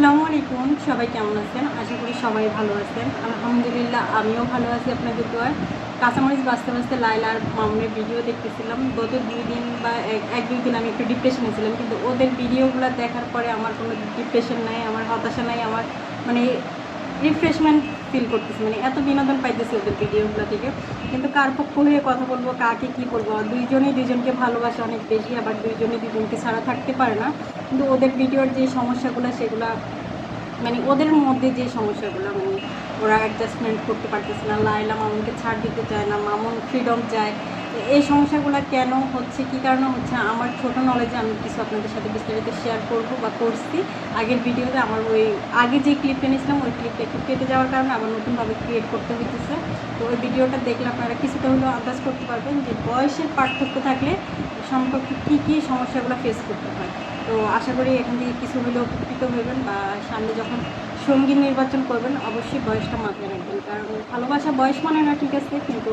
আসসালামু আলাইকুম। সবাই কেমন আছেন? আশা করি সবাই ভালো আছেন। আলহামদুলিল্লাহ, আমিও ভালো আছি আপনাদের দোয়ায়। কাঁচামরিচ বাঁচতে বাঁচতে লাইলার মামুনের ভিডিও দেখতেছিলাম। গত দুই দিন বা এক এক দুই দিন আমি একটু ডিপ্রেশনে ছিলাম। কিন্তু ওদের ভিডিওগুলো দেখার পরে আমার কোনো ডিপ্রেশন নাই, আমার হতাশা নাই, আমার মানে রিফ্রেশমেন্ট ফিল করতেছি মানে এত বিনোদন পাইতেছি ওদের ভিডিওগুলো থেকে। কিন্তু কার পক্ষ হয়ে কথা বলব, কাকে কি করব দুইজনেই দুজনকে ভালোবাসে অনেক বেশি, আবার দুইজনে দুজনকে ছাড়া থাকতে পারে না। কিন্তু ওদের ভিডিওর যে সমস্যাগুলো, সেগুলো মানে ওদের মধ্যে যে সমস্যাগুলো মানে ওরা অ্যাডজাস্টমেন্ট করতে পারতেছে না। লাইলা মামুনকে ছাড় দিতে চায় না, মামুন ফ্রিডম চায়। এই সমস্যাগুলো কেন হচ্ছে, কী কারণে হচ্ছে, আমার ছোট নলেজে আমি কিছু আপনাদের সাথে বিস্তারিত শেয়ার করব বা করছি। আগের ভিডিওতে আমার ওই, আগে যে ক্লিপটা নিয়েছিলাম ওই ক্লিপটা একটু কেটে যাওয়ার কারণে আবার নতুনভাবে ক্রিয়েট করতে হইতেছে। তো ওই ভিডিওটা দেখলে আপনারা কিছুটা হলেও আন্দাজ করতে পারবেন যে বয়সের পার্থক্য থাকলে সম্পর্কে কী কী সমস্যাগুলো ফেস করতে হয়। তো আশা করি এখান থেকে কিছু হলেও উপকৃত হবেন বা সামনে যখন সঙ্গী নির্বাচন করবেন, অবশ্যই বয়সটা মাথায় রাখবেন। কারণ ভালোবাসা বয়স মানে না, ঠিক আছে, কিন্তু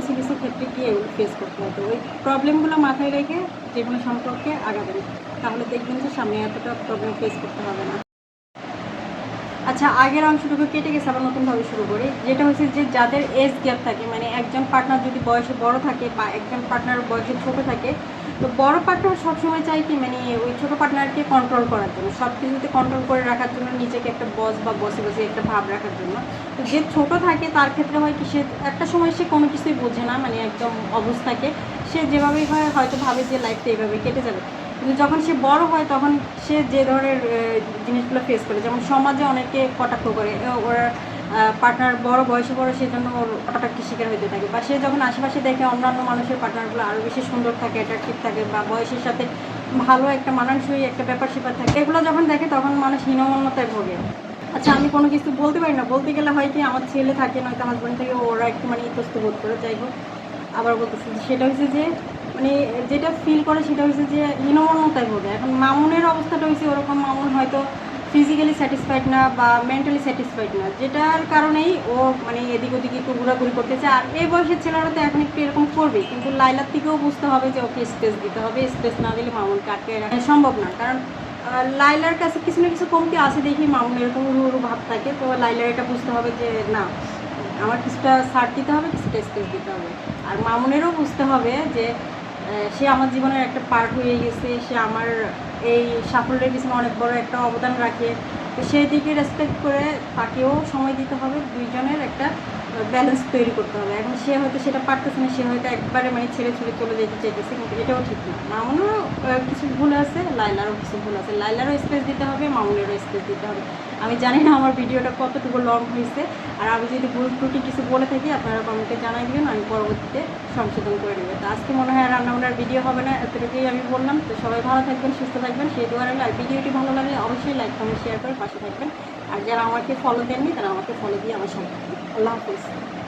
কিছু কিছু ক্ষেত্রে গিয়ে ফেস করতে হতো ওই প্রবলেমগুলো মাথায় রেখে যে কোনো সম্পর্কে আগাবেন। তাহলে দেখবেন যে সামনে এতটা প্রবলেম ফেস করতে হবে না। আচ্ছা আগের অংশটুকু কেটে গেছে, আবার নতুনভাবে শুরু করি। যেটা হচ্ছে যে যাদের এজ গ্যাপ থাকে মানে একজন পার্টনার যদি বয়সে বড় থাকে বা একজন পার্টনার বয়সে ছোট থাকে, তো বড় পার্টনার সবসময় চাই কি মানে ওই ছোট পার্টনারকে কন্ট্রোল করার জন্য। সব কিছুতে কন্ট্রোল করে রাখার জন্য নিজেকে একটা বস বা বসে বসে একটা ভাব রাখার জন্য। তো যে ছোট থাকে, তার ক্ষেত্রে হয় কি, সে একটা সময় সে কোনো কিছুই বোঝে না মানে একদম অবস্থাকে। সে যেভাবেই হয়, হয়তো ভাবে যে লাইফটা এইভাবে কেটে যাবে। কিন্তু যখন সে বড় হয় তখন সে যে ধরনের জিনিসগুলো ফেস করে, যেমন সমাজে অনেকে কটাক্ষ করে ওর পার্টনার বড় বয়সে বড় সেজন্য ওর কটাক্ষের শিকার হতে থাকে। বা সে যখন আশেপাশে দেখে অন্যান্য মানুষের পার্টনারগুলো আরও বেশি সুন্দর থাকে অ্যাট্রাকটিভ থাকে বা বয়সের সাথে ভালো একটা মানানসই একটা ব্যাপার স্যাপার থাকে, এগুলো যখন দেখে তখন মানুষ হীনমন্যতায় ভোগে। আচ্ছা আমি কোনো কিছু বলতে পারি না, বলতে গেলে হয় কি আমার ছেলে থাকে, নয়তো হাজব্যান্ড থেকে ওরা একটু মানে ইতস্ত বোধ করে, যাই হোক, আবার বলতেছি সেটা হচ্ছে যে মানে যেটা ফিল করে সেটা হচ্ছে যে হীনমন্যতায় ভোগে এখন মামুনের অবস্থাটা হয়েছে ওরকম, মামুন হয়তো ফিজিক্যালি স্যাটিসফাইড না বা মেন্টালি স্যাটিসফাইড না। যেটার কারণেই ও মানে এদিক ওদিক একটু ঘোরাঘুরি করতেছে। আর এই বয়সের ছেলেরা তো এখন একটু এরকম করবে কিন্তু লাইলার থেকেও বুঝতে হবে যে, ওকে স্পেস দিতে হবে। স্পেস না দিলে মামুনকে আটকে রাখা সম্ভব না। কারণ লাইলার কাছে কিছু না কিছু কমতি আছে দেখি মামুন এরকম উড়ু ভাব থাকে। তো লাইলার এটা বুঝতে হবে যে, না, আমার কিছুটা ছাড় দিতে হবে, কিছুটা স্পেস দিতে হবে। আর মামুনেরও বুঝতে হবে যে সে আমার জীবনের একটা পার্ট হয়ে গেছে, সে আমার এই সাফল্যের পিছনে অনেক বড় একটা অবদান রাখে। তো সেই দিকে রেসপেক্ট করে তাকেও সময় দিতে হবে। দুইজনের একটা ব্যালেন্স তৈরি করতে হবে। এখন সে হয়তো সেটা পারতেছে না, সে হয়তো একবারে মানে ছেড়ে ছুড়ে চলে যেতে চাইতেছে, কিন্তু এটাও ঠিক না। মামুনেরও কিছু ভুল আছে লাইলারও কিছু ভুল আছে। লাইলারও স্পেস দিতে হবে, মামুনেরও স্পেস দিতে হবে। আমি জানি না আমার ভিডিওটা কতটুকু লং হয়েছে, আর আমি যদি ভুল ত্রুটি কিছু বলে থাকি, আপনারা কমেন্টে জানাই দিবেন, আমি পরবর্তীতে সংশোধন করে নেব। তো আজকে মনে হয় রান্নাবান্নার ভিডিও হবে না, এতটুকুই আমি বললাম। তো সবাই ভালো থাকবেন, সুস্থ থাকবেন, সেই আমি আর ভিডিওটি ভালো লাগলে অবশ্যই লাইক কমেন্ট শেয়ার করে পাশে থাকবেন। আর যারা আমাকে ফলো দেননি, তারা আমাকে ফলো দিয়ে আমার সঙ্গে থাকবেন। আল্লাহ হাফিজ। Peace.